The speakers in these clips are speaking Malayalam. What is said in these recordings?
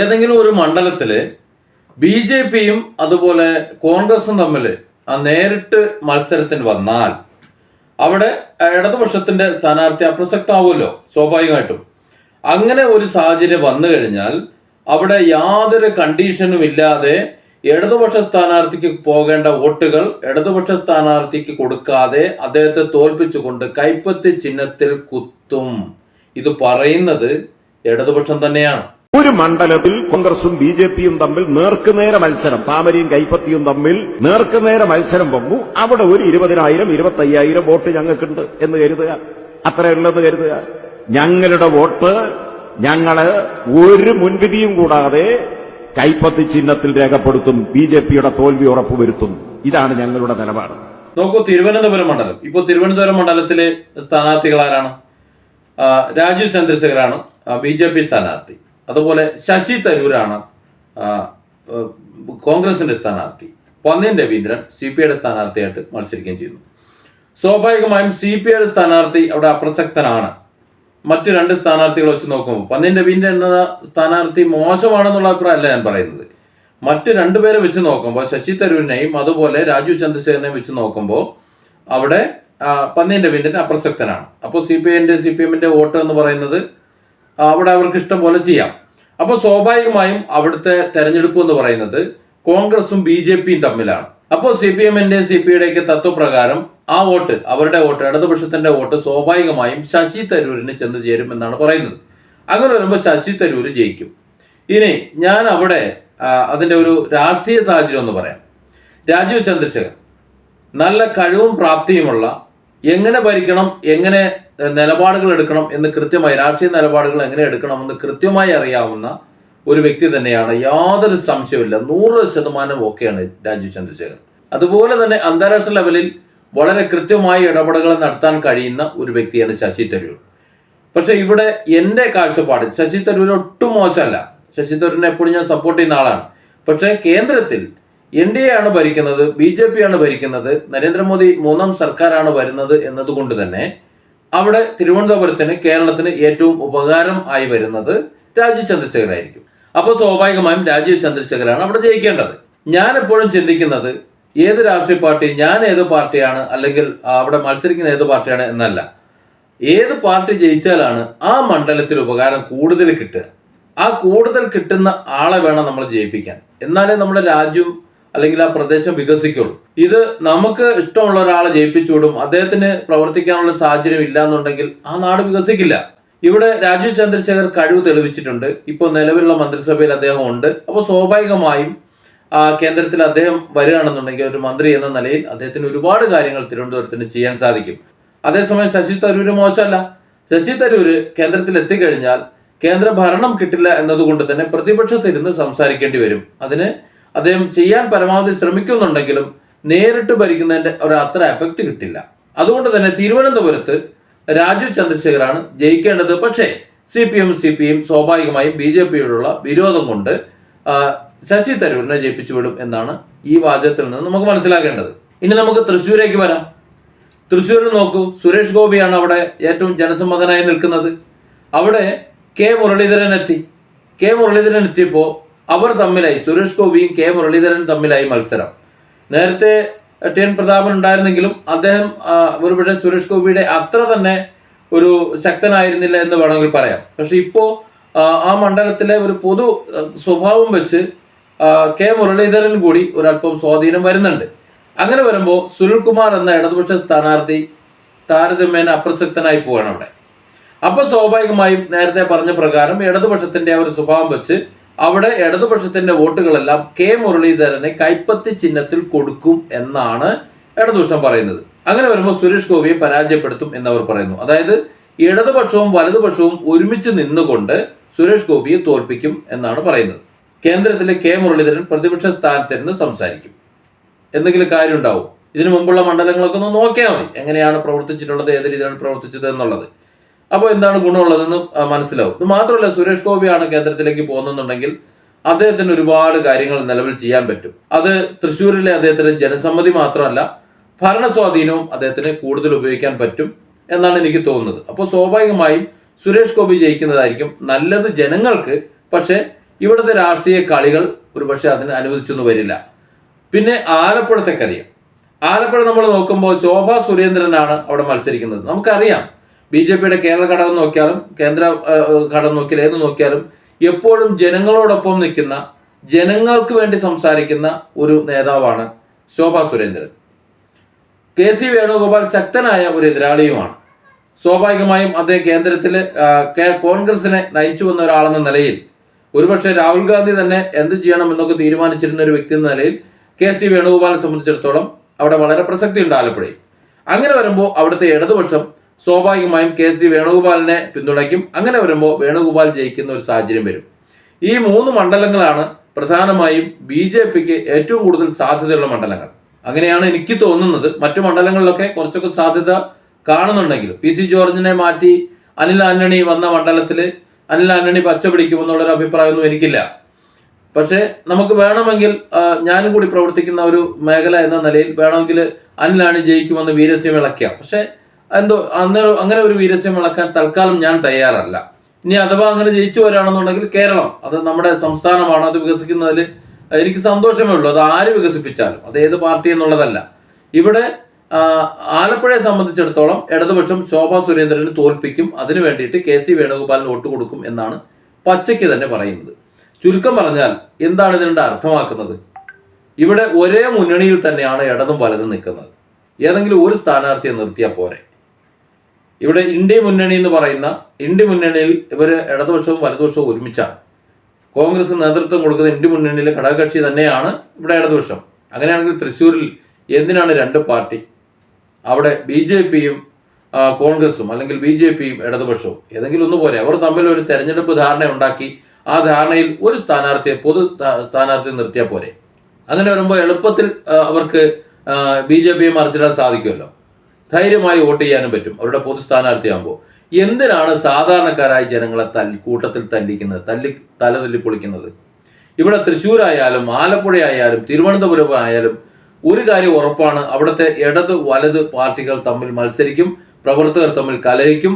ഏതെങ്കിലും ഒരു മണ്ഡലത്തിൽ ബി ജെ പിയും അതുപോലെ കോൺഗ്രസും തമ്മിൽ നേരിട്ട് മത്സരത്തിന് വന്നാൽ അവിടെ ഇടതുപക്ഷത്തിന്റെ സ്ഥാനാർത്ഥി അപ്രസക്തമാവുമല്ലോ സ്വാഭാവികമായിട്ടും. അങ്ങനെ ഒരു സാഹചര്യം വന്നു കഴിഞ്ഞാൽ അവിടെ യാതൊരു കണ്ടീഷനും ഇല്ലാതെ ഇടതുപക്ഷ സ്ഥാനാർത്ഥിക്ക് പോകേണ്ട വോട്ടുകൾ ഇടതുപക്ഷ സ്ഥാനാർത്ഥിക്ക് കൊടുക്കാതെ അദ്ദേഹത്തെ തോൽപ്പിച്ചുകൊണ്ട് കൈപ്പത്തി ചിഹ്നത്തിൽ കുത്തും. ഇത് പറയുന്നത് ഇടതുപക്ഷം തന്നെയാണ്. ഒരു മണ്ഡലത്തിൽ കോൺഗ്രസും ബി ജെ പിയും തമ്മിൽ നേർക്കുനേര മത്സരം താമരയും കൈപ്പത്തിയും തമ്മിൽ നേർക്കുനേര മത്സരം വന്നു. അവിടെ ഒരു ഇരുപതിനായിരം ഇരുപത്തയ്യായിരം വോട്ട് ഞങ്ങൾക്കുണ്ട് എന്ന് കരുതുക. അത്രയുള്ളെന്ന് കരുതുക. ഞങ്ങളുടെ വോട്ട് ഞങ്ങൾ ഒരു മുൻവിധിയും കൂടാതെ കൈപ്പത്തി ചിഹ്നത്തിൽ രേഖപ്പെടുത്തും ബി ജെ പിയുടെ തോൽവി ഉറപ്പുവരുത്തും. ഇതാണ് ഞങ്ങളുടെ നിലപാട്. നോക്കൂ തിരുവനന്തപുരം മണ്ഡലം. ഇപ്പോൾ തിരുവനന്തപുരം മണ്ഡലത്തിലെ സ്ഥാനാർത്ഥികൾ ആരാണ് രാജീവ് ചന്ദ്രശേഖരാണ് ബി ജെ പി സ്ഥാനാർത്ഥി. അതുപോലെ ശശി തരൂരാണ് കോൺഗ്രസിന്റെ സ്ഥാനാർത്ഥി. പന്നിൻ രവീന്ദ്രൻ സി പി ഐയുടെ സ്ഥാനാർത്ഥിയായിട്ട് മത്സരിക്കുകയും ചെയ്യുന്നു. സ്വാഭാവികമായും സി പി ഐയുടെ സ്ഥാനാർത്ഥി അവിടെ അപ്രസക്തനാണ്. മറ്റു രണ്ട് സ്ഥാനാർത്ഥികൾ വെച്ച് നോക്കുമ്പോൾ പന്നിൻ രവീന്ദ്രൻ എന്ന സ്ഥാനാർത്ഥി മോശമാണെന്നുള്ള അഭിപ്രായമല്ല ഞാൻ പറയുന്നത്. മറ്റ് രണ്ടുപേരെ വെച്ച് നോക്കുമ്പോൾ ശശി തരൂരിനെയും അതുപോലെ രാജീവ് ചന്ദ്രശേഖരനെയും വെച്ച് നോക്കുമ്പോൾ അവിടെ ആ, പന്നിൻ രവീന്ദ്രൻ അപ്രസക്തനാണ്. അപ്പോൾ സി പി ഐന്റെ സി പി എമ്മിന്റെ വോട്ട് എന്ന് പറയുന്നത് അവിടെ അവർക്ക് ഇഷ്ടം പോലെ ചെയ്യാം. അപ്പോൾ സ്വാഭാവികമായും അവിടുത്തെ തെരഞ്ഞെടുപ്പ് എന്ന് പറയുന്നത് കോൺഗ്രസും ബി ജെ പിയും തമ്മിലാണ്. അപ്പോൾ സി പി എമ്മിന്റെ സി പി ഐയുടെയൊക്കെ തത്വപ്രകാരം ആ വോട്ട് അവരുടെ വോട്ട് ഇടതുപക്ഷത്തിന്റെ വോട്ട് സ്വാഭാവികമായും ശശി തരൂരിന് ചെന്ന് ചേരും എന്നാണ് പറയുന്നത്. അങ്ങനെ വരുമ്പോൾ ശശി തരൂര് ജയിക്കും. ഇനി ഞാൻ അവിടെ അതിന്റെ ഒരു രാഷ്ട്രീയ സാഹചര്യം എന്ന് പറയാം. രാജീവ് ചന്ദ്രശേഖർ നല്ല കഴിവും പ്രാപ്തിയുമുള്ള എങ്ങനെ ഭരിക്കണം എങ്ങനെ നിലപാടുകൾ എടുക്കണം എന്ന് കൃത്യമായി രാഷ്ട്രീയ നിലപാടുകൾ എങ്ങനെ എടുക്കണം എന്ന് കൃത്യമായി അറിയാവുന്ന ഒരു വ്യക്തി തന്നെയാണ് യാതൊരു സംശയമില്ല നൂറ് ശതമാനം ഓക്കെയാണ് രാജീവ് ചന്ദ്രശേഖർ അതുപോലെ തന്നെ അന്താരാഷ്ട്ര ലെവലിൽ വളരെ കൃത്യമായ ഇടപെടലുകൾ നടത്താൻ കഴിയുന്ന ഒരു വ്യക്തിയാണ് ശശി തരൂർ. പക്ഷെ ഇവിടെ എന്റെ കാഴ്ചപ്പാടിൽ ശശി തരൂർ ഒട്ടും മോശമല്ല. ശശി തരൂരിനെ എപ്പോഴും ഞാൻ സപ്പോർട്ട് ചെയ്യുന്ന ആളാണ്. പക്ഷേ കേന്ദ്രത്തിൽ എൻ ഡി എ ആണ് ഭരിക്കുന്നത് ബി ജെ പി ആണ് ഭരിക്കുന്നത് നരേന്ദ്രമോദി മൂന്നാം സർക്കാരാണ് വരുന്നത് എന്നതുകൊണ്ട് തന്നെ അവിടെ തിരുവനന്തപുരത്തിന് കേരളത്തിന് ഏറ്റവും ഉപകാരം ആയി വരുന്നത് രാജീവ് ചന്ദ്രശേഖർ ആയിരിക്കും അപ്പോൾ സ്വാഭാവികമായും രാജീവ് ചന്ദ്രശേഖരാണ് അവിടെ ജയിക്കേണ്ടത്. ഞാൻ എപ്പോഴും ചിന്തിക്കുന്നത് ഏത് രാഷ്ട്രീയ പാർട്ടി ഞാൻ ഏത് പാർട്ടിയാണ് അല്ലെങ്കിൽ അവിടെ മത്സരിക്കുന്ന ഏത് പാർട്ടിയാണ് എന്നല്ല. ഏത് പാർട്ടി ജയിച്ചാലാണ് ആ മണ്ഡലത്തിൽ ഉപകാരം കൂടുതൽ കിട്ടുക. ആ കൂടുതൽ കിട്ടുന്ന ആളെ വേണം നമ്മൾ ജയിപ്പിക്കാൻ. എന്നാലേ നമ്മുടെ രാജ്യം അല്ലെങ്കിൽ ആ പ്രദേശം വികസിക്കുള്ളൂ. ഇത് നമുക്ക് ഇഷ്ടമുള്ള ഒരാളെ ജയിപ്പിച്ചുവിടും അദ്ദേഹത്തിന് പ്രവർത്തിക്കാനുള്ള സാഹചര്യം ഇല്ല എന്നുണ്ടെങ്കിൽ ആ നാട് വികസിക്കില്ല. ഇവിടെ രാജീവ് ചന്ദ്രശേഖർ കഴിവ് തെളിവിച്ചിട്ടുണ്ട്. ഇപ്പോൾ നിലവിലുള്ള മന്ത്രിസഭയിൽ അദ്ദേഹം ഉണ്ട്. അപ്പോൾ സ്വാഭാവികമായും കേന്ദ്രത്തിൽ അദ്ദേഹം വരികയാണെന്നുണ്ടെങ്കിൽ ഒരു മന്ത്രി എന്ന നിലയിൽ അദ്ദേഹത്തിന് ഒരുപാട് കാര്യങ്ങൾ തിരുവനന്തപുരത്തിന് ചെയ്യാൻ സാധിക്കും. അതേസമയം ശശി തരൂര് മോശമല്ല. ശശി തരൂര് കേന്ദ്രത്തിൽ എത്തിക്കഴിഞ്ഞാൽ കേന്ദ്ര ഭരണം കിട്ടില്ല എന്നതുകൊണ്ട് തന്നെ പ്രതിപക്ഷത്തിരുന്ന് സംസാരിക്കേണ്ടി വരും. അതിന് അദ്ദേഹം ചെയ്യാൻ പരമാവധി ശ്രമിക്കുന്നുണ്ടെങ്കിലും നേരിട്ട് ഭരിക്കുന്നതിന്റെ ഒരു അത്ര എഫക്റ്റ് കിട്ടില്ല. അതുകൊണ്ട് തന്നെ തിരുവനന്തപുരത്ത് രാജീവ് ചന്ദ്രശേഖറാണ് ജയിക്കേണ്ടത്. പക്ഷേ C P M C P M സ്വാഭാവികമായും ബി ജെ പിയോടുള്ള വിരോധം കൊണ്ട് ശശി തരൂരിനെ ജയിപ്പിച്ചു വിടും എന്നാണ് ഈ വാചകത്തിൽ നിന്ന് നമുക്ക് മനസ്സിലാക്കേണ്ടത്. ഇനി നമുക്ക് തൃശ്ശൂരേക്ക് വരാം. തൃശ്ശൂരിൽ നോക്കൂ സുരേഷ് ഗോപിയാണ് അവിടെ ഏറ്റവും ജനസമ്മതനായി നിൽക്കുന്നത്. അവിടെ കെ മുരളീധരൻ എത്തി. കെ മുരളീധരൻ എത്തിയപ്പോൾ അവർ തമ്മിലായി. സുരേഷ് ഗോപിയും കെ മുരളീധരൻ തമ്മിലായി മത്സരം. നേരത്തെ ടി എൻ പ്രതാപൻ ഉണ്ടായിരുന്നെങ്കിലും അദ്ദേഹം ഒരുപക്ഷെ സുരേഷ് ഗോപിയുടെ അത്ര തന്നെ ഒരു ശക്തനായിരുന്നില്ല എന്ന് വേണമെങ്കിൽ പറയാം. പക്ഷെ ഇപ്പോൾ ആ മണ്ഡലത്തിലെ ഒരു പൊതു സ്വഭാവം വെച്ച് കെ മുരളീധരൻ കൂടി ഒരല്പം സ്വാധീനം വരുന്നുണ്ട്. അങ്ങനെ വരുമ്പോൾ സുനിൽകുമാർ എന്ന ഇടതുപക്ഷ സ്ഥാനാർത്ഥി താരതമ്യേന അപ്രസക്തനായി പോവാണ് അവിടെ. അപ്പൊ സ്വാഭാവികമായും നേരത്തെ പറഞ്ഞ പ്രകാരം ഇടതുപക്ഷത്തിന്റെ ആ ഒരു സ്വഭാവം വെച്ച് അവിടെ ഇടതുപക്ഷത്തിന്റെ വോട്ടുകളെല്ലാം കെ മുരളീധരനെ കൈപ്പത്തി ചിഹ്നത്തിൽ കൊടുക്കും എന്നാണ് ഇടതുപക്ഷം പറയുന്നത്. അങ്ങനെ വരുമ്പോൾ സുരേഷ് ഗോപിയെ പരാജയപ്പെടുത്തും എന്നവർ പറയുന്നു. അതായത് ഇടതുപക്ഷവും വലതുപക്ഷവും ഒരുമിച്ച് നിന്നുകൊണ്ട് സുരേഷ് ഗോപിയെ തോൽപ്പിക്കും എന്നാണ് പറയുന്നത്. കേന്ദ്രത്തിലെ കെ മുരളീധരൻ പ്രതിപക്ഷ സ്ഥാനത്തിരുന്ന് സംസാരിക്കും. എന്തെങ്കിലും കാര്യം ഉണ്ടാവും ഇതിനു മുമ്പുള്ള മണ്ഡലങ്ങളൊക്കെ ഒന്ന് നോക്കിയാൽ മതി. എങ്ങനെയാണ് പ്രവർത്തിച്ചിട്ടുള്ളത്? ഏത് രീതിയിലാണ് പ്രവർത്തിച്ചത് എന്നുള്ളത്. അപ്പോൾ എന്താണ് ഗുണമുള്ളതെന്ന് മനസ്സിലാവും. ഇത് മാത്രമല്ല സുരേഷ് ഗോപിയാണ് കേന്ദ്രത്തിലേക്ക് പോകുന്നുണ്ടെങ്കിൽ അദ്ദേഹത്തിന് ഒരുപാട് കാര്യങ്ങൾ നിലവിൽ ചെയ്യാൻ പറ്റും. അത് തൃശ്ശൂരിലെ അദ്ദേഹത്തിന് ജനസമ്മതി മാത്രമല്ല ഭരണസ്വാധീനവും അദ്ദേഹത്തിന് കൂടുതൽ ഉപയോഗിക്കാൻ പറ്റും എന്നാണ് എനിക്ക് തോന്നുന്നത്. അപ്പോൾ സ്വാഭാവികമായും സുരേഷ് ഗോപി ജയിക്കുന്നതായിരിക്കും നല്ലത് ജനങ്ങൾക്ക് പക്ഷേ ഇവിടുത്തെ രാഷ്ട്രീയ കളികൾ ഒരുപക്ഷെ അതിന് അനുവദിച്ചൊന്നും വരില്ല. പിന്നെ ആലപ്പുഴത്തെ കറിയാം ആലപ്പുഴ നമ്മൾ നോക്കുമ്പോൾ ശോഭ സുരേന്ദ്രനാണ് അവിടെ മത്സരിക്കുന്നത്. നമുക്കറിയാം ബി ജെ പിയുടെ കേരള ഘടകം നോക്കിയാലും കേന്ദ്ര ഘടകം നോക്കിയാലും ഏത് നോക്കിയാലും എപ്പോഴും ജനങ്ങളോടൊപ്പം നിൽക്കുന്ന ജനങ്ങൾക്ക് വേണ്ടി സംസാരിക്കുന്ന ഒരു നേതാവാണ് ശോഭാ സുരേന്ദ്രൻ. കെ സി വേണുഗോപാൽ ശക്തനായ ഒരു എതിരാളിയുമാണ്. സ്വാഭാവികമായും അദ്ദേഹം കേന്ദ്രത്തിൽ കോൺഗ്രസിനെ നയിച്ചു വന്ന ഒരാളെന്ന നിലയിൽ ഒരുപക്ഷെ രാഹുൽ ഗാന്ധി തന്നെ എന്ത് ചെയ്യണം എന്നൊക്കെ തീരുമാനിച്ചിരുന്ന ഒരു വ്യക്തി എന്ന നിലയിൽ കെ സി വേണുഗോപാലിനെ സംബന്ധിച്ചിടത്തോളം അവിടെ വളരെ പ്രസക്തി ഉണ്ട് ആലപ്പുഴയിൽ. അങ്ങനെ വരുമ്പോൾ അവിടുത്തെ ഇടതുപക്ഷം സ്വാഭാവികമായും കെ സി വേണുഗോപാലിനെ പിന്തുണയ്ക്കും. അങ്ങനെ വരുമ്പോൾ വേണുഗോപാൽ ജയിക്കുന്ന ഒരു സാഹചര്യം വരും. ഈ മൂന്ന് മണ്ഡലങ്ങളാണ് പ്രധാനമായും ബി ജെ പിക്ക് ഏറ്റവും കൂടുതൽ സാധ്യതയുള്ള മണ്ഡലങ്ങൾ. അങ്ങനെയാണ് എനിക്ക് തോന്നുന്നത്. മറ്റു മണ്ഡലങ്ങളിലൊക്കെ കുറച്ചൊക്കെ സാധ്യത കാണുന്നുണ്ടെങ്കിലും പി സി ജോർജിനെ മാറ്റി അനിൽ ആന്റണി വന്ന മണ്ഡലത്തിൽ അനിൽ ആന്റണി പച്ച പിടിക്കുമെന്നുള്ളൊരു അഭിപ്രായമൊന്നും എനിക്കില്ല. പക്ഷേ നമുക്ക് വേണമെങ്കിൽ ഞാനും കൂടി പ്രവർത്തിക്കുന്ന ഒരു മേഖല എന്ന നിലയിൽ വേണമെങ്കിൽ അനിലാണ് ജയിക്കുമെന്ന് വീരസ്യം ഇളക്കാം പക്ഷേ എന്തോ അന്ന് അങ്ങനെ ഒരു വീരസ്യം ഇളക്കാൻ തൽക്കാലം ഞാൻ തയ്യാറല്ല. ഇനി അഥവാ അങ്ങനെ ജയിച്ചു വരാണെന്നുണ്ടെങ്കിൽ കേരളം അത് നമ്മുടെ സംസ്ഥാനമാണ് അത് വികസിക്കുന്നതിൽ എനിക്ക് സന്തോഷമേ ഉള്ളൂ. അത് ആര് വികസിപ്പിച്ചാലും അത് ഏത് പാർട്ടി എന്നുള്ളതല്ല. ഇവിടെ ആലപ്പുഴയെ സംബന്ധിച്ചിടത്തോളം ഇടതുപക്ഷം ശോഭാ സുരേന്ദ്രന് തോൽപ്പിക്കും. അതിനു വേണ്ടിയിട്ട് കെ സി വേണുഗോപാലിന് വോട്ട് കൊടുക്കും എന്നാണ് പച്ചയ്ക്ക് തന്നെ പറയുന്നത്. ചുരുക്കം പറഞ്ഞാൽ എന്താണ് ഇതിന്റെ അർത്ഥമാക്കുന്നത്? ഇവിടെ ഒരേ മുന്നണിയിൽ തന്നെയാണ് ഇടതും വലതും നിൽക്കുന്നത്. ഏതെങ്കിലും ഒരു സ്ഥാനാർത്ഥിയെ നിർത്തിയാൽ പോരെ. ഇവിടെ ഇന്ത്യ മുന്നണി എന്ന് പറയുന്ന ഇന്ത്യ മുന്നണിയിൽ ഇവർ ഇടതുപക്ഷവും വലതുപക്ഷവും ഒരുമിച്ചാണ്. കോൺഗ്രസ് നേതൃത്വം കൊടുക്കുന്ന ഇന്ത്യ മുന്നണിയിലെ ഘടകകക്ഷി തന്നെയാണ് ഇവിടെ ഇടതുപക്ഷം. അങ്ങനെയാണെങ്കിൽ തൃശ്ശൂരിൽ എന്തിനാണ് രണ്ട് പാർട്ടി? അവിടെ ബി ജെ പിയും കോൺഗ്രസും അല്ലെങ്കിൽ ബി ജെ പിയും ഇടതുപക്ഷവും? ഏതെങ്കിലും ഒന്ന് പോലെ അവർ തമ്മിൽ ഒരു തെരഞ്ഞെടുപ്പ് ധാരണ ഉണ്ടാക്കി ആ ധാരണയിൽ ഒരു സ്ഥാനാർത്ഥിയെ പൊതു സ്ഥാനാർത്ഥി നിർത്തിയാൽ പോരെ. അങ്ങനെ വരുമ്പോൾ എളുപ്പത്തിൽ അവർക്ക് ബി ജെ പിയെ മറിച്ചിടാൻ സാധിക്കുമല്ലോ. ധൈര്യമായി വോട്ട് ചെയ്യാനും പറ്റും. അവരുടെ പൊതു സ്ഥാനാർത്ഥിയാകുമ്പോൾ എന്തിനാണ് സാധാരണക്കാരായ ജനങ്ങളെ തല്ലി കൂട്ടത്തിൽ തല്ലിക്കുന്നത് തല്ലി തല തല്ലി പൊളിക്കുന്നത്? ഇവിടെ തൃശ്ശൂരായാലും ആലപ്പുഴയായാലും തിരുവനന്തപുരം ആയാലും ഒരു കാര്യം ഉറപ്പാണ്. അവിടുത്തെ ഇടത് വലത് പാർട്ടികൾ തമ്മിൽ മത്സരിക്കും പ്രവർത്തകർ തമ്മിൽ കലഹിക്കും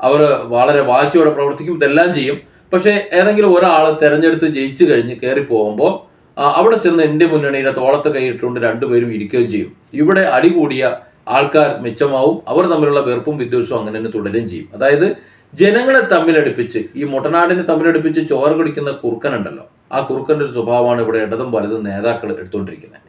അവർ വളരെ വാശിയോടെ പ്രവർത്തിക്കും ഇതെല്ലാം ചെയ്യും. പക്ഷേ ഏതെങ്കിലും ഒരാൾ തെരഞ്ഞെടുത്ത് ജയിച്ചു കഴിഞ്ഞ് കയറി പോകുമ്പോൾ അവിടെ ചെന്ന് ഇന്ത്യ മുന്നണിയുടെ തോളത്ത് കൈയിട്ടുകൊണ്ട് രണ്ടുപേരും ഇരിക്കുകയും ചെയ്യും. ഇവിടെ അടികൂടിയ ആൾക്കാർ മെച്ചമാവും അവർ തമ്മിലുള്ള വെറുപ്പും വിദ്വേഷവും അങ്ങനെ തന്നെ തുടരുകയും ചെയ്യും. അതായത് ജനങ്ങളെ തമ്മിലടുപ്പിച്ച് ഈ മുട്ടനാടിനെ തമ്മിലടുപ്പിച്ച് ചോര കുടിക്കുന്ന കുറുക്കനുണ്ടല്ലോ ആ കുറുക്കന്റെ ഒരു സ്വഭാവമാണ് ഇവിടെ ഇടതും വലതും നേതാക്കൾ എടുത്തുകൊണ്ടിരിക്കുന്നത്.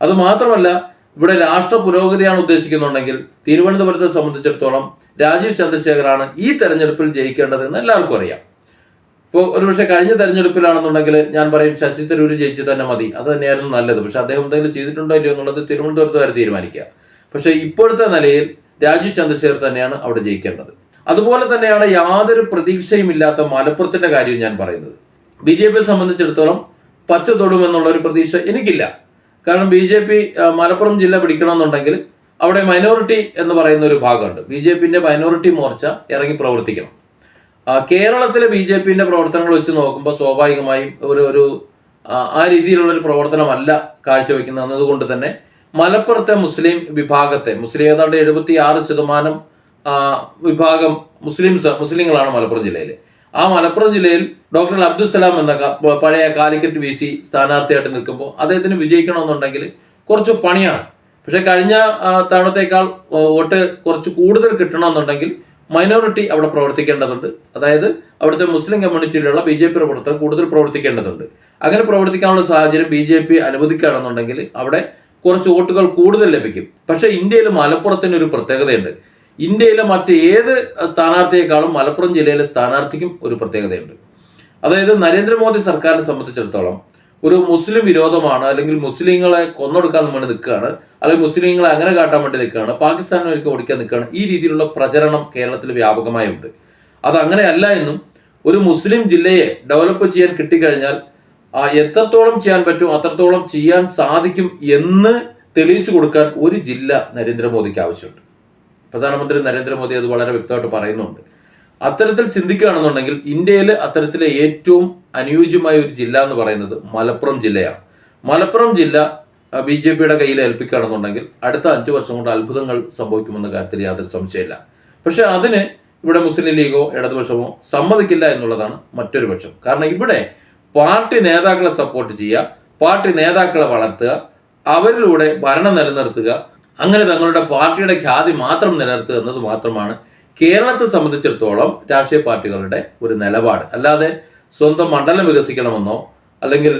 അത് മാത്രമല്ല ഇവിടെ രാഷ്ട്ര പുരോഗതിയാണ് ഉദ്ദേശിക്കുന്നുണ്ടെങ്കിൽ തിരുവനന്തപുരത്തെ സംബന്ധിച്ചിടത്തോളം രാജീവ് ചന്ദ്രശേഖറാണ് ഈ തെരഞ്ഞെടുപ്പിൽ ജയിക്കേണ്ടതെന്ന് എല്ലാവർക്കും അറിയാം. ഇപ്പോൾ ഒരുപക്ഷെ കഴിഞ്ഞ തെരഞ്ഞെടുപ്പിലാണെന്നുണ്ടെങ്കിൽ ഞാൻ പറയും ശശി തരൂർ ജയിച്ചു തന്നെ മതി. അത് തന്നെയായിരുന്നു നല്ലത്. പക്ഷെ അദ്ദേഹം എന്തെങ്കിലും ചെയ്തിട്ടുണ്ടോ ഇല്ലയോ എന്നുള്ളത് തിരുവനന്തപുരത്തുകാർ തീരുമാനിക്കുക. പക്ഷേ ഇപ്പോഴത്തെ നിലയിൽ രാജീവ് ചന്ദ്രശേഖർ തന്നെയാണ് അവിടെ ജയിക്കേണ്ടത്. അതുപോലെ തന്നെയാണ് യാതൊരു പ്രതീക്ഷയും ഇല്ലാത്ത മലപ്പുറത്തിന്റെ കാര്യവും ഞാൻ പറയുന്നത്. ബി ജെ പിയെ സംബന്ധിച്ചിടത്തോളം പച്ച തൊടുമെന്നുള്ള ഒരു പ്രതീക്ഷ എനിക്കില്ല. കാരണം ബി ജെ പി മലപ്പുറം ജില്ല പിടിക്കണമെന്നുണ്ടെങ്കിൽ അവിടെ മൈനോറിറ്റി എന്ന് പറയുന്ന ഒരു ഭാഗമുണ്ട്. ബി ജെ പിന്റെ മൈനോറിറ്റി മോർച്ച ഇറങ്ങി പ്രവർത്തിക്കണം. കേരളത്തിലെ ബി ജെ പിന്റെ പ്രവർത്തനങ്ങൾ വെച്ച് നോക്കുമ്പോൾ സ്വാഭാവികമായും ഒരു ഒരു ആ, രീതിയിലുള്ള ഒരു പ്രവർത്തനമല്ല കാഴ്ചവെക്കുന്നത്. എന്നതുകൊണ്ട് തന്നെ മലപ്പുറത്തെ മുസ്ലിം വിഭാഗത്തെ മുസ്ലിം ഏതാണ്ട് എഴുപത്തി ആറ് ശതമാനം വിഭാഗം മുസ്ലിംസ് മുസ്ലിങ്ങളാണ് മലപ്പുറം ജില്ലയിൽ ആ മലപ്പുറം ജില്ലയിൽ ഡോക്ടർ അബ്ദുസലാം എന്ന പഴയ കാലിക്കറ്റ് വി സി സ്ഥാനാർത്ഥിയായിട്ട് നിൽക്കുമ്പോൾ അദ്ദേഹത്തിന് വിജയിക്കണമെന്നുണ്ടെങ്കിൽ കുറച്ച് പണിയാണ്. പക്ഷെ കഴിഞ്ഞ തവണത്തേക്കാൾ വോട്ട് കുറച്ച് കൂടുതൽ കിട്ടണമെന്നുണ്ടെങ്കിൽ മൈനോറിറ്റി അവിടെ പ്രവർത്തിക്കേണ്ടതുണ്ട്. അതായത് അവിടുത്തെ മുസ്ലിം കമ്മ്യൂണിറ്റിയിലുള്ള ബി ജെ പി പ്രവർത്തകർ കൂടുതൽ പ്രവർത്തിക്കേണ്ടതുണ്ട്. അങ്ങനെ പ്രവർത്തിക്കാനുള്ള സാഹചര്യം ബി ജെ പി അനുവദിക്കുകയാണെന്നുണ്ടെങ്കിൽ അവിടെ കുറച്ച് വോട്ടുകൾ കൂടുതൽ ലഭിക്കും. പക്ഷേ ഇന്ത്യയിൽ മലപ്പുറത്തിന് ഒരു പ്രത്യേകതയുണ്ട്. ഇന്ത്യയിലെ മറ്റ് ഏത് സ്ഥാനാർത്ഥിയെക്കാളും മലപ്പുറം ജില്ലയിലെ സ്ഥാനാർത്ഥിക്കും ഒരു പ്രത്യേകതയുണ്ട്. അതായത് നരേന്ദ്രമോദി സർക്കാരിനെ സംബന്ധിച്ചിടത്തോളം ഒരു മുസ്ലിം വിരോധമാണ് അല്ലെങ്കിൽ മുസ്ലിങ്ങളെ കൊന്നൊടുക്കാൻ വേണ്ടി നിൽക്കുകയാണ് അല്ലെങ്കിൽ മുസ്ലിങ്ങളെ അങ്ങനെ കാട്ടാൻ വേണ്ടി നിൽക്കുകയാണ് പാകിസ്ഥാനിലേക്ക് ഓടിക്കാൻ നിൽക്കുകയാണ്. ഈ രീതിയിലുള്ള പ്രചരണം കേരളത്തിൽ വ്യാപകമായി ഉണ്ട് അത് അങ്ങനെയല്ല എന്നും ഒരു മുസ്ലിം ജില്ലയെ ഡെവലപ്പ് ചെയ്യാൻ കിട്ടിക്കഴിഞ്ഞാൽ എത്രത്തോളം ചെയ്യാൻ പറ്റും അത്രത്തോളം ചെയ്യാൻ സാധിക്കും എന്ന് തെളിയിച്ചു കൊടുക്കാൻ ഒരു ജില്ല നരേന്ദ്രമോദിക്ക് ആവശ്യമുണ്ട്. പ്രധാനമന്ത്രി നരേന്ദ്രമോദി അത് വളരെ വ്യക്തമായിട്ട് പറയുന്നുണ്ട്. അത്തരത്തിൽ ചിന്തിക്കുകയാണെന്നുണ്ടെങ്കിൽ ഇന്ത്യയിൽ അത്തരത്തിലെ ഏറ്റവും അനുയോജ്യമായ ഒരു ജില്ല എന്ന് പറയുന്നത് മലപ്പുറം ജില്ലയാണ്. മലപ്പുറം ജില്ല ബി ജെ പിയുടെ കയ്യിൽ ഏൽപ്പിക്കുകയാണെന്നുണ്ടെങ്കിൽ അടുത്ത അഞ്ചു വർഷം കൊണ്ട് അത്ഭുതങ്ങൾ സംഭവിക്കുമെന്ന കാര്യത്തിൽ യാതൊരു സംശയമില്ല. പക്ഷെ അതിന് ഇവിടെ മുസ്ലിം ലീഗോ ഇടതുപക്ഷമോ സമ്മതിക്കില്ല എന്നുള്ളതാണ് മറ്റൊരു പക്ഷം. കാരണം ഇവിടെ പാർട്ടി നേതാക്കളെ സപ്പോർട്ട് ചെയ്യുക പാർട്ടി നേതാക്കളെ വളർത്തുക അവരിലൂടെ ഭരണം നിലനിർത്തുക അങ്ങനെ തങ്ങളുടെ പാർട്ടിയുടെ ഖ്യാതി മാത്രം നിലനിർത്തുക എന്നത് മാത്രമാണ് കേരളത്തെ സംബന്ധിച്ചിടത്തോളം രാഷ്ട്രീയ പാർട്ടികളുടെ ഒരു നിലപാട്. അല്ലാതെ സ്വന്തം മണ്ഡലം വികസിക്കണമെന്നോ അല്ലെങ്കിൽ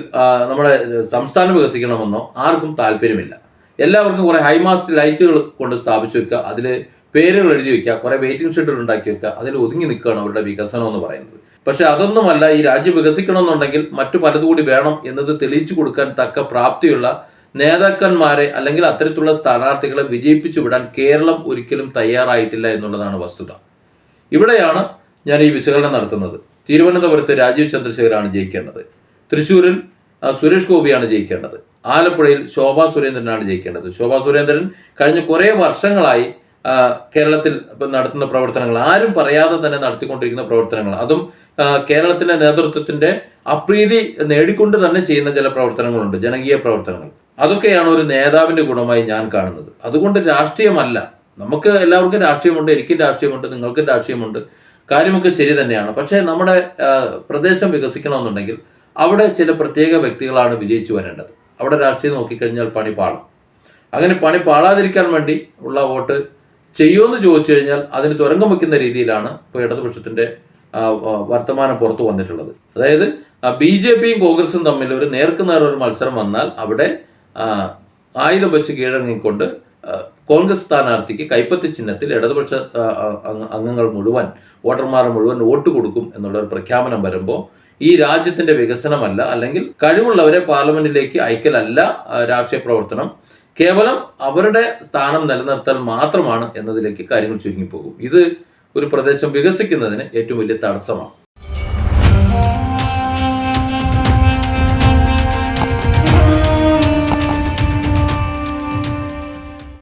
നമ്മുടെ സംസ്ഥാനം വികസിക്കണമെന്നോ ആർക്കും താല്പര്യമില്ല. എല്ലാവർക്കും കുറെ ഹൈമാസ്റ്റ് ലൈറ്റുകൾ കൊണ്ട് സ്ഥാപിച്ചു വെക്കുക അതിൽ പേരുകൾ എഴുതി വെക്കുക കുറെ വെയിറ്റിംഗ് ഷെഡ്യൂൾ ഉണ്ടാക്കി വെക്കുക അതിൽ ഒതുങ്ങി നിൽക്കുകയാണ് അവരുടെ വികസനം എന്ന് പറയുന്നത്. പക്ഷെ അതൊന്നുമല്ല ഈ രാജ്യം വികസിക്കണമെന്നുണ്ടെങ്കിൽ മറ്റു പലതുകൂടി വേണം എന്നത് തെളിയിച്ചു കൊടുക്കാൻ തക്ക പ്രാപ്തിയുള്ള നേതാക്കന്മാരെ അല്ലെങ്കിൽ അത്തരത്തിലുള്ള സ്ഥാനാർത്ഥികളെ വിജയിപ്പിച്ചു വിടാൻ കേരളം ഒരിക്കലും തയ്യാറായിട്ടില്ല എന്നുള്ളതാണ് വസ്തുത. ഇവിടെയാണ് ഞാൻ ഈ വിശകലനം നടത്തുന്നത്. തിരുവനന്തപുരത്ത് രാജീവ് ചന്ദ്രശേഖരാണ് ജയിക്കേണ്ടത്. തൃശൂരിൽ സുരേഷ് ഗോപിയാണ് ജയിക്കേണ്ടത്. ആലപ്പുഴയിൽ ശോഭാ സുരേന്ദ്രനാണ് ജയിക്കേണ്ടത്. ശോഭാ സുരേന്ദ്രൻ കഴിഞ്ഞ കുറേ വർഷങ്ങളായി കേരളത്തിൽ നടത്തുന്ന പ്രവർത്തനങ്ങൾ ആരും പറയാതെ തന്നെ നടത്തിക്കൊണ്ടിരിക്കുന്ന പ്രവർത്തനങ്ങൾ. അതും കേരളത്തിന്റെ നേതൃത്വത്തിന്റെ അപ്രീതി നേടിക്കൊണ്ട് തന്നെ ചെയ്യുന്ന ചില പ്രവർത്തനങ്ങളുണ്ട് ജനകീയ പ്രവർത്തനങ്ങൾ. അതൊക്കെയാണ് ഒരു നേതാവിന്റെ ഗുണമായി ഞാൻ കാണുന്നത്. അതുകൊണ്ട് രാഷ്ട്രീയമല്ല. നമുക്ക് എല്ലാവർക്കും രാഷ്ട്രീയമുണ്ട് എനിക്കും രാഷ്ട്രീയമുണ്ട് നിങ്ങൾക്കും രാഷ്ട്രീയമുണ്ട്. കാര്യമൊക്കെ ശരി തന്നെയാണ്. പക്ഷേ നമ്മുടെ പ്രദേശം വികസിക്കണമെന്നുണ്ടെങ്കിൽ അവിടെ ചില പ്രത്യേക വ്യക്തികളാണ് വിജയിച്ചു വരേണ്ടത്. അവിടെ രാഷ്ട്രീയം നോക്കിക്കഴിഞ്ഞാൽ പണി പാളും. അങ്ങനെ പണി പാളാതിരിക്കാൻ വേണ്ടി ഉള്ള വോട്ട് ചെയ്യുമെന്ന് ചോദിച്ചു കഴിഞ്ഞാൽ അതിന് തുരങ്കം വയ്ക്കുന്ന രീതിയിലാണ് ഇപ്പോൾ ആ, വർത്തമാനം പുറത്തു വന്നിട്ടുള്ളത്. അതായത് ബി ജെ പിയും കോൺഗ്രസും തമ്മിൽ ഒരു നേർക്ക് നേർ ഒരു മത്സരം വന്നാൽ അവിടെ ആയുധം വെച്ച് കീഴടങ്ങിക്കൊണ്ട് കോൺഗ്രസ് സ്ഥാനാർത്ഥിക്ക് കൈപ്പത്തി ചിഹ്നത്തിൽ ഇടതുപക്ഷ അംഗങ്ങൾ മുഴുവൻ വോട്ടർമാർ മുഴുവൻ വോട്ട് കൊടുക്കും എന്നുള്ള ഒരു പ്രഖ്യാപനം വരുമ്പോൾ ഈ രാജ്യത്തിന്റെ വികസനമല്ല അല്ലെങ്കിൽ കഴിവുള്ളവരെ പാർലമെന്റിലേക്ക് അയക്കലല്ല രാഷ്ട്രീയ പ്രവർത്തനം കേവലം അവരുടെ സ്ഥാനം നിലനിർത്താൻ മാത്രമാണ് എന്നതിലേക്ക് കാര്യങ്ങൾ ചുരുങ്ങിപ്പോകും. ഇത് ഒരു പ്രദേശം വികസിക്കുന്നതിന് ഏറ്റവും വലിയ തടസ്സമാണ്.